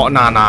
าะนานา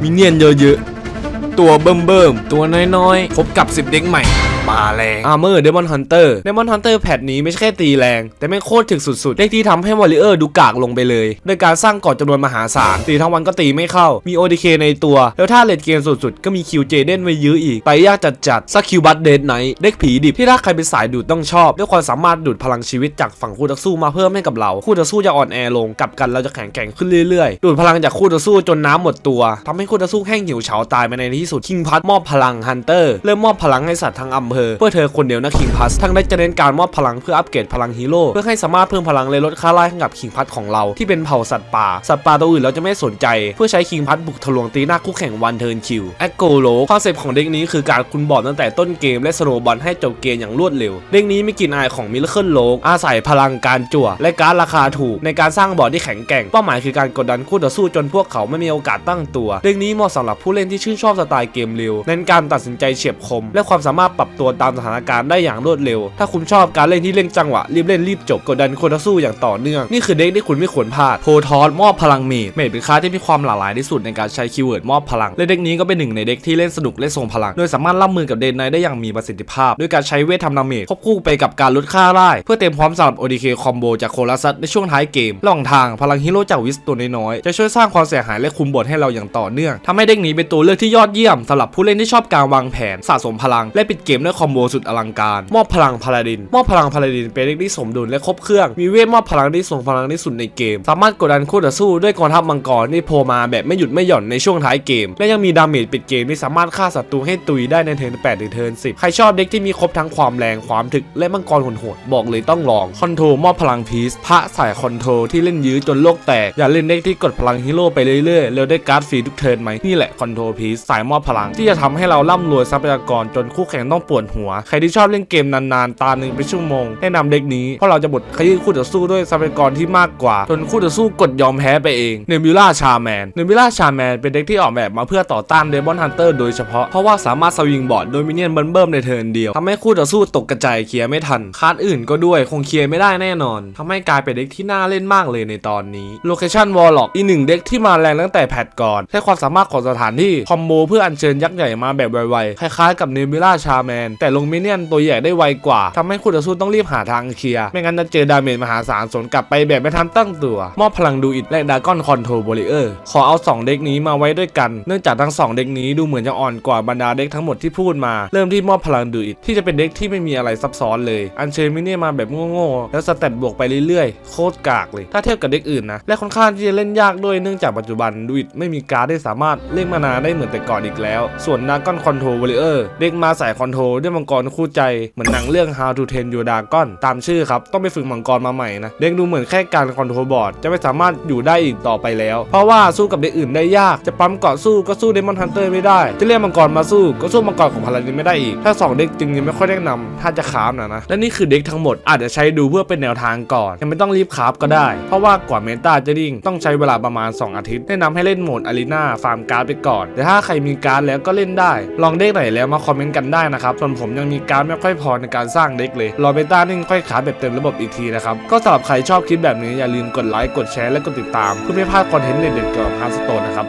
มีเนียนเยอะๆ ตัวเบิ่มๆ ตัวน้อยๆ พบกับสิบเด็กใหม่ มาแรงอาร์เมอร์เดมอนฮันเตอร์เดมอนฮันเตอร์แพทนี้ไม่ใช่แค่ตีแรง แต่แม่โคตรถึกสุดๆเด็กที่ทำให้วอลเลเยอร์ดูกากลงไปเลยโดยการสร้างกาะจำนวนมหาศาลตีทั้งวันก็ตีไม่เข้า มี ODK ในตัว แล้วถ้าเลดเกมสุดๆ ก็มีคิวเจเดนไว้ยื้ออีก ไปยากจัดๆซักคิวบัตเดดไนท์เด็กผีดิบที่ถ้าใครเป็นสายดูดต้องชอบ ด้วยความสามารถดูดพลังชีวิตจากฝั่งคู่ต่อสู้มาเพิ่มให้กับเราคู่ต่อสู้จะอ่อนแอลงกลับกันเราจะแข็งแกร่งขึ้นเรื่อยๆ ดูดพลังจากคู่ต่อสู้จนน้ำหมดตัวทำให้คู่ต่อสู้แห้งหิวเฉาตายไปในที่สุดคิงพัทมอบพลังฮันเตอร์เริ่มมอบพลังให้สัตว์ทั้งอำเภอเพื่อเธอคนเดียวนะคิงพัททั้งได้จะเน้นการมอบพลังเพื่ออัปเกรดพลังฮีโร่เพื่อให้สามารถเพิ่มพลังและลดค่าไล่ให้กับคิงพัทของเราที่เป็นเผ่าสัตว์ป่าสัตว์ป่าตัวอื่นเราจะไม่สนใจ เพื่อใช้คิงพัทบุกทะลวงตีหน้าคู่แข่งวันเทิร์นคิวแอคโกโลคอนเซปต์ของเด็กนี้คือการคุณบอลตั้งแต่ต้นเกมและสโนบอลให้จบเกมอย่างรวดเร็วเด็กนี้ม่กลิ่นอายของมิลเคิลโลกอาศัยพลังการจั่ว และการราคาถูกในการสร้างบอดที่แข็งแกร่งเป้าหมายคือการกดดันคู่ต่อสู้จนพวกเขาไม่มีโอกาสตั้งตัว เด็กนี้เหมาะสำหรับผู้เล่นที่ชื่นชอบสไตล์เกมเร็วเน้นการตัดสินใจเฉียบคม และความสามารถปรับตัวตามสถานการณ์ได้อย่างรวดเร็ว ถ้าคุณชอบการเล่นที่เล่นจังหวะ รีบเล่นรีบจบกดดันคู่ต่อสู้อย่างต่อเนื่อง นี่คือเด็กที่คุณไม่ควรพลาดโพทอสมอบพลังเมดเมดเป็นค่าที่มีความหลากหลายที่สุดในการใช้คีย์เวิร์ดมอบพลังและเด็กนี้ก็เป็นหนึ่งในเด็กที่เล่นสนุกและทรงพลังโดยสามารถรับมือกับเดนไนได้อย่างมีประสิทธิภาพ ด้วยการใช้เวททำดาเมจควบคู่ไปกับการลดค่าไล่เพื่อเตรียมพร้อมสำหรับ ODK คอมโบจากโคลัสในช่วงท้ายเกมระหว่างทางพลังฮีโร่จากวิสตัวน้อยๆจะช่วยสร้างความเสียหายและคุมบทให้เราอย่างต่อเนื่องทำให้เด็กนี้เป็นตัวเลือกที่ยอดเยี่ยมสำหรับผู้เล่นที่ชอบการวางแผนสะสมพลังและปิดเกมด้วยคอมโบสุดอลังการ มอบพลังพาลาดิน มอบพลังพาลาดินเป็นเด็กที่สมดุลและครบเครื่อง มีเวทมอบพลังที่ทรงพลังที่สุดในเกม สามารถกดดันคู่ต่อสู้ด้วยกองทัพมังกรที่โผล่มาแบบไม่หยุดไม่หย่อนในช่วงท้ายเกม และยังมีดาเมจปิดเกมที่สามารถฆ่าศัตรูให้ตุยได้ในเทิร์น8หรือเทิร์น10 ใครชอบเด็กที่มีครบทั้งความแรงความถึกและมังกรโหดๆบอกเลยต้องลองคอนโทรมอบพลังพีซพระสายคอนโทรที่เล่นยื้อจนโลกแตกอย่าเล่นเด็กที่กดพลังฮีโร่ไปเรื่อยๆแล้วได้การ์ดฟรีทุกเทิร์นไหมนี่แหละคอนโทรพีซสายมอบพลังที่จะทำให้เราร่ำรวยทรัพยากรจนคู่แข่งต้องปวดหัว ใครที่ชอบเล่นเกมนานๆ ตาหนึ่งเป็นชั่วโมง แนะนำเด็กนี้ เพราะเราจะบดขยี้คู่ต่อสู้ด้วยทรัพยากรที่มากกว่า จนคู่ต่อสู้กดยอมแพ้ไปเองเนบิล่าชาแมนเนบิล่าชาแมนเป็นเด็กที่ออกแบบมาเพื่อต่อต้านเดมอนฮันเตอร์โดยเฉพาะ เพราะว่าสามารถสวิงบอร์ดโดยมิเนียนเบิ่มๆในเทิร์นเดียวทำให้คู่ต่อสู้ตกกระจายเคลียร์ไม่ทันคาดอื่นก็ด้วยคงเคลียร์ไม่ได้แน่นอนทำให้กลายเป็นเด็กที่น่าเล่นมากเลยในตอนนี้โลเคชั่นวอลล็อกอีกหนึ่งเด็กที่มาแรงตั้งแต่แพทก่อนใช้ความสามารถของสถานที่คอมโบเพื่ออัญเชิญยักษ์ใหญ่มาแบบไวๆคล้ายๆกับเนบิล่าชาแมนแต่ลงมินเนี่ยนตัวใหญ่ได้ไวกว่าทำให้คู่ต่อสู้ต้องรีบหาทางเคลียร์ไม่งั้นจะเจอดาเมจมหาศาลสวนกลับไปแบบไม่ทันตั้งตัว มอบพลังดูอิดและดากอนคอนโทรบริเออร์ขอเอา 2 เด็กนี้มาไว้ด้วยกัน เนื่องจากทั้ง 2 เด็กนี้ดูเหมือนจะอ่อนกว่าบรรดาเด็กทั้งหมดที่พูดมา เริ่มที่มอบพลังดูอิดที่จะเป็นเด็กที่ไม่มีอะไรซับซ้อนเลย อันเชมินเนี่ยมาแบบโง่ๆแล้วสเตตบวกไปเรื่อยๆ โคตรกากเลย ถ้าเทียบกับเด็กอื่นนะและค่อนข้างที่จะเล่นยากด้วยเนื่องจากปัจจุบันดูอิดไม่มีการ์ดที่สามารถเล่นมานาได้เหมือนแต่ก่อนอีกแล้ว ส่วนดากอนคอนโทรบริเออร์เด็กมาสายคอนโทรลด้มังกรคู่ใจเหมือนหนังเรื่อง How to Train Your Dragon ตามชื่อครับ ต้องไปฝึกมังกรมาใหม่นะเด็กดูเหมือนแค่การคอนโทรลบอร์ดจะไม่สามารถอยู่ได้อีกต่อไปแล้ว เพราะว่าสู้กับเด็กอื่นได้ยากจะปั๊มเกาะสู้ก็สู้เดมอนฮันเตอร์ไม่ได้ จะเรียกมังกรมาสู้ก็สู้มังกรของพาราดินไม่ได้อีก ถ้า 2 เด็กจึงยังไม่ค่อยแนะนำถ้าจะคราฟนะนะและนี่คือเด็กทั้งหมดอาจจะใช้ดูเพื่อเป็นแนวทางก่อนยังไม่ต้องรีบคราฟก็ได้ เพราะว่ากว่าเมตาจะดิ่งต้องใช้เวลาประมาณ 2 อาทิตย์แนะนำให้เล่นโหมดอารีนาฟาร์มการ์ดไปก่อน แต่ถ้าใครมีการ์ดแล้วก็เล่นได้ ลองเด็กไหนแล้วมาคอมเมนต์กันได้นะครับส่วนผมยังมีการไม่ค่อยพอในการสร้างเด็กเลย รอเบต้านิ่งค่อยขาแบบเต็มระบบอีกทีนะครับ ก็สำหรับใครชอบคลิปแบบนี้อย่าลืมกดไลค์ กดแชร์ และกดติดตาม เพื่อไม่พลาดคอนเทนต์เด็ดๆเกี่ยวกับฮาร์สโตนนะครับ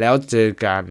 แล้วเจอกัน